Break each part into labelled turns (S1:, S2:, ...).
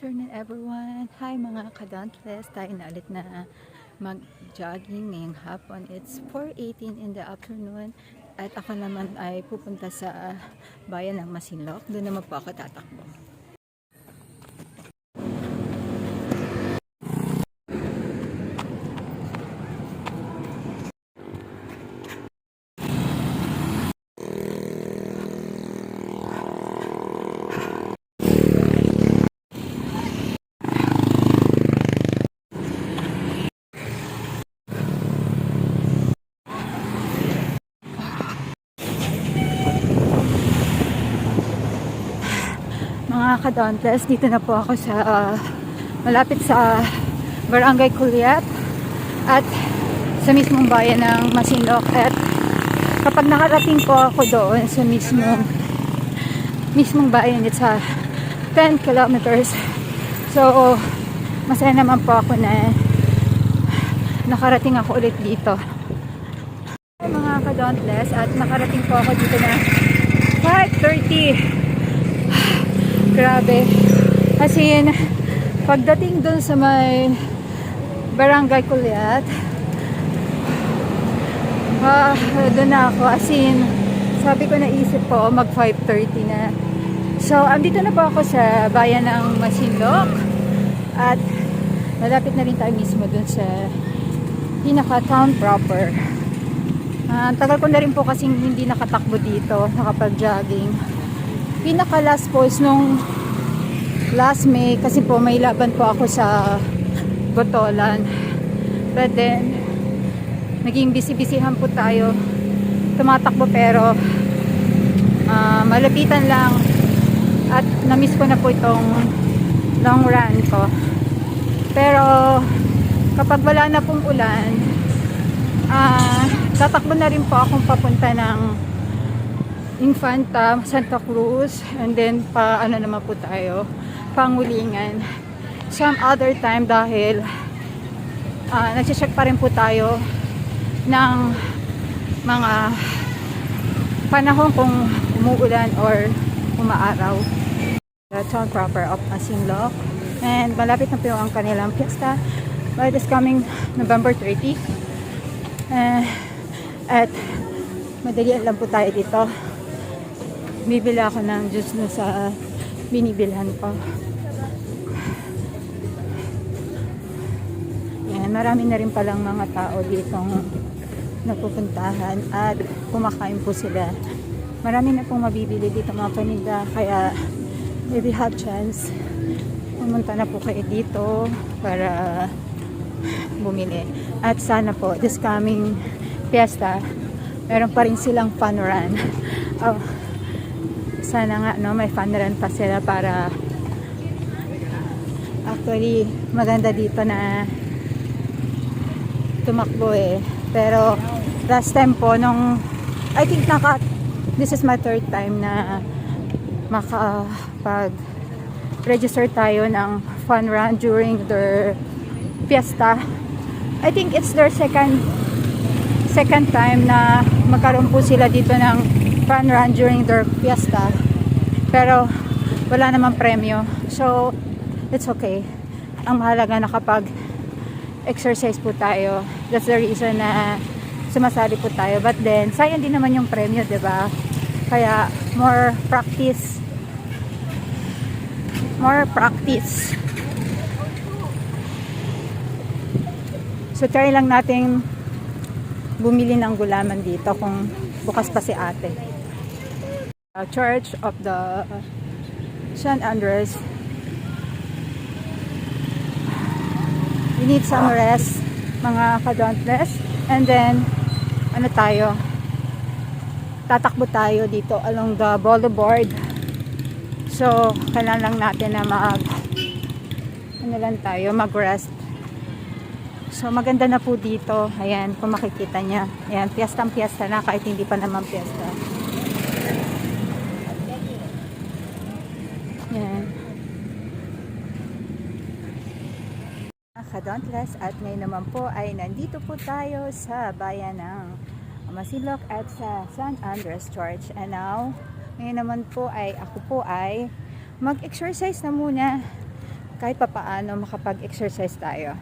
S1: afternoon everyone. Hi mga kadontless. Tayo na ulit na mag-jogging ngayong hapon. It's 4.18 in the afternoon. At ako naman ay pupunta sa bayan ng Masinloc. Doon naman po ako tatakbo. Mga kadontless, dito na po ako sa ah, malapit sa Barangay Kuliat at sa mismong bayan ng Masinloc. At kapag nakarating po ako doon sa mismong mismong bayan it's a 10 kilometers. So masaya naman po ako na nakarating ako ulit dito. Mga kadontless at nakarating po ako dito na 5.30 Grabe. As in, pagdating dun sa may barangay Kuliat, ah, doon na ako. As in, sabi ko naisip ko, mag 5.30 na. So, andito na po ako sa bayan ng Masinloc. At malapit na rin tayo mismo dun sa pinaka-town proper. Ah, ang tagal ko na rin po kasing hindi nakatakbo dito, nakapag-jogging pinaka last post nung last May kasi po may laban po ako sa Botolan. But then naging busy-busyhan po tayo. Tumatakbo pero ah, malapitan lang. At namiss ko na po itong long run ko. Pero kapag wala na pong ulan ah, tatakbo na rin po akong papunta ng Infanta, Santa Cruz, and then pa ano naman po tayo, pangulingan. Some other time dahil uh, nagsicheck pa rin po tayo ng mga panahon kung umuulan or umaaraw. The town proper of Masinloc. And malapit na po ang kanilang piyesta. But this coming November 30. Uh, at madalian lang po tayo dito bibili ako ng juice na sa binibilhan ko. Yan, marami na rin palang mga tao ditong napupuntahan at kumakain po sila. Marami na pong mabibili dito mga paninda kaya maybe have chance pumunta na po kayo dito para bumili. At sana po this coming fiesta meron pa rin silang fun run. Oh, sana nga no may fun run pa sila para actually maganda dito na tumakbo eh. Pero last time po nung I think naka this is my third time na makapag register tayo ng fun run during their fiesta. I think it's their second second time na magkaroon po sila dito ng fun run during their fiesta. Pero wala namang premyo. So, it's okay. Ang mahalaga nakapag exercise po tayo. That's the reason na sumasali po tayo. But then, sayang din naman yung premyo, 'di ba? Kaya more practice. More practice. So, try lang nating bumili ng gulaman dito kung bukas pa si ate. Uh, Church of the San Andres. We need some rest, mga kadontless. And then, ano tayo? Tatakbo tayo dito along the boulevard. So, kailangan lang natin na mag ano lang tayo, mag-rest. So, maganda na po dito. Ayan, kung makikita niya. Ayan, piyestang-piyesta na kahit hindi pa naman piyesta. Yan. Kadontless at ngayon naman po ay nandito po tayo sa bayan ng Masilok at sa San Andres Church. And now, ngayon naman po ay ako po ay mag-exercise na muna kahit papaano makapag-exercise tayo.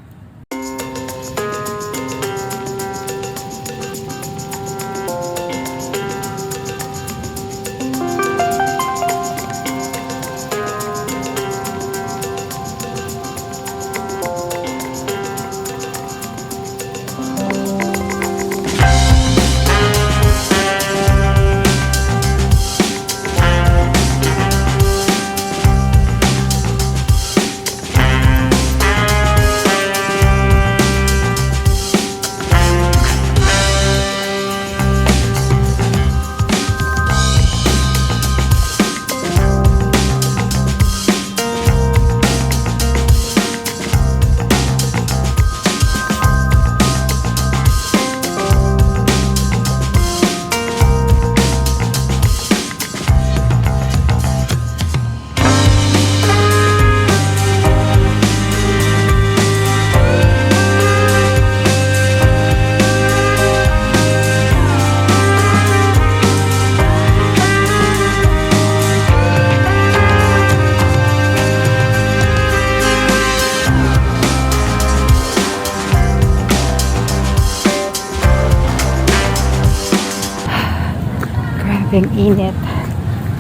S1: Grabing init.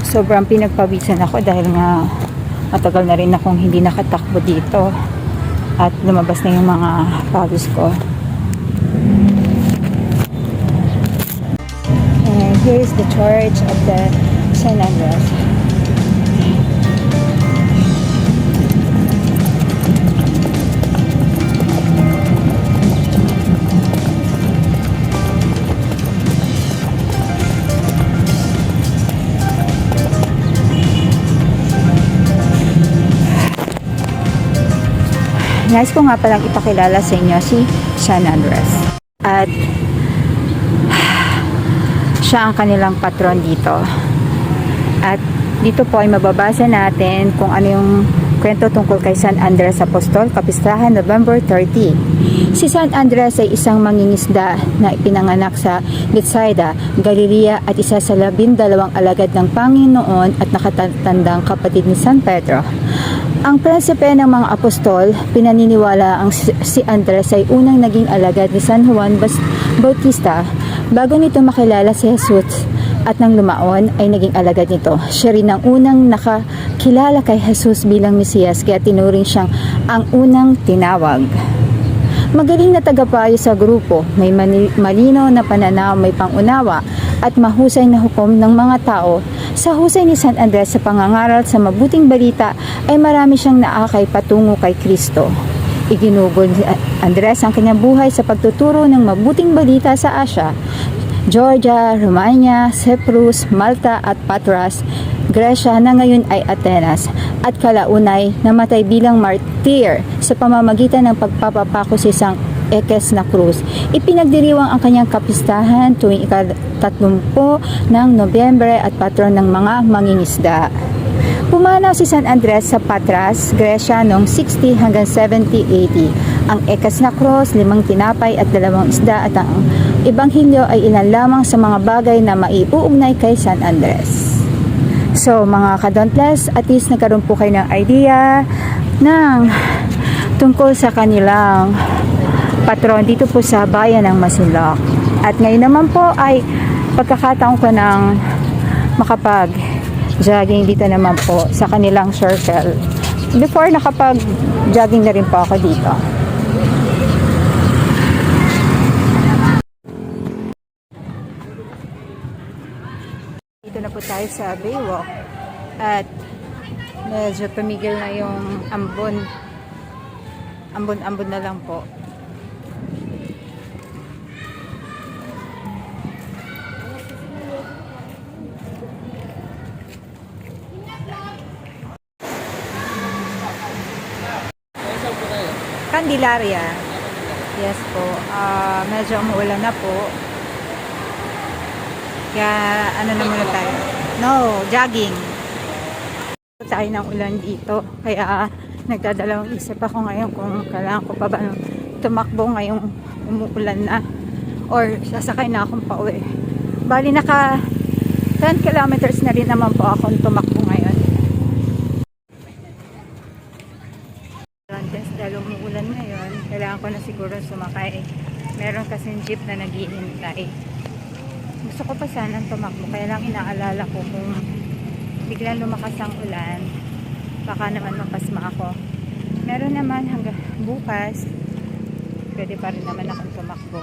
S1: Sobrang pinagpawisan ako dahil nga matagal na rin akong hindi nakatakbo dito. At lumabas na yung mga pawis ko. And here is the church of the San Andres. Nais ko nga palang ipakilala sa inyo si San Andres. At siya ang kanilang patron dito. At dito po ay mababasa natin kung ano yung kwento tungkol kay San Andres Apostol, Kapistahan, November 30. Si San Andres ay isang mangingisda na ipinanganak sa Bethsaida, Galilea at isa sa labindalawang alagad ng Panginoon at nakatatandang kapatid ni San Pedro. Ang prinsipe ng mga apostol, pinaniniwala ang si Andres ay unang naging alagad ni San Juan Bautista bago nito makilala si Jesus at nang lumaon ay naging alagad nito. Siya rin ang unang nakakilala kay Jesus bilang Mesiyas kaya tinuring siyang ang unang tinawag. Magaling na tagapayo sa grupo, may malino na pananaw, may pangunawa at mahusay na hukom ng mga tao. Sa husay ni San Andres sa pangangaral sa mabuting balita ay marami siyang naakay patungo kay Kristo. Iginugol ni Andres ang kanyang buhay sa pagtuturo ng mabuting balita sa Asya, Georgia, Romania, Cyprus, Malta at Patras, Gresya na ngayon ay Atenas at kalaunay namatay bilang martyr sa pamamagitan ng pagpapapako sa isang ekes na krus. Ipinagdiriwang ang kanyang kapistahan tuwing ika-30 ng Nobyembre at patron ng mga mangingisda. Pumanaw si San Andres sa Patras, Gresya noong 60 hanggang 70 AD. Ang ekas na cross, limang tinapay at dalawang isda at ang ebanghelyo ay ilan lamang sa mga bagay na maiuugnay kay San Andres. So mga kadontless, at least nagkaroon po kayo ng idea ng tungkol sa kanilang patron dito po sa bayan ng Masinloc. At ngayon naman po ay pagkakataon ko ng makapag jogging dito naman po sa kanilang circle. Before nakapag jogging na rin po ako dito. Dito na po tayo sa Baywalk. At medyo tumigil na yung ambon. Ambon-ambon na lang po. Candelaria. Yes po. Ah, medyo umuulan na po. Kaya ano na muna tayo? No, jogging. Tayo ng ulan dito. Kaya nagdadalawang isip ako ngayon kung kailangan ko pa ba tumakbo ngayong umuulan na or sasakay na akong pauwi. Bali naka 10 kilometers na rin naman po akong tumakbo ngayon. Mountains dahil umuulan ngayon. Kailangan ko na siguro sumakay. Meron kasing jeep na naghihintay. Gusto ko pa sanang tumakbo. Kaya lang inaalala ko kung biglang lumakas ang ulan, baka naman mapasma ako. Meron naman hanggang bukas, pwede pa rin naman akong tumakbo.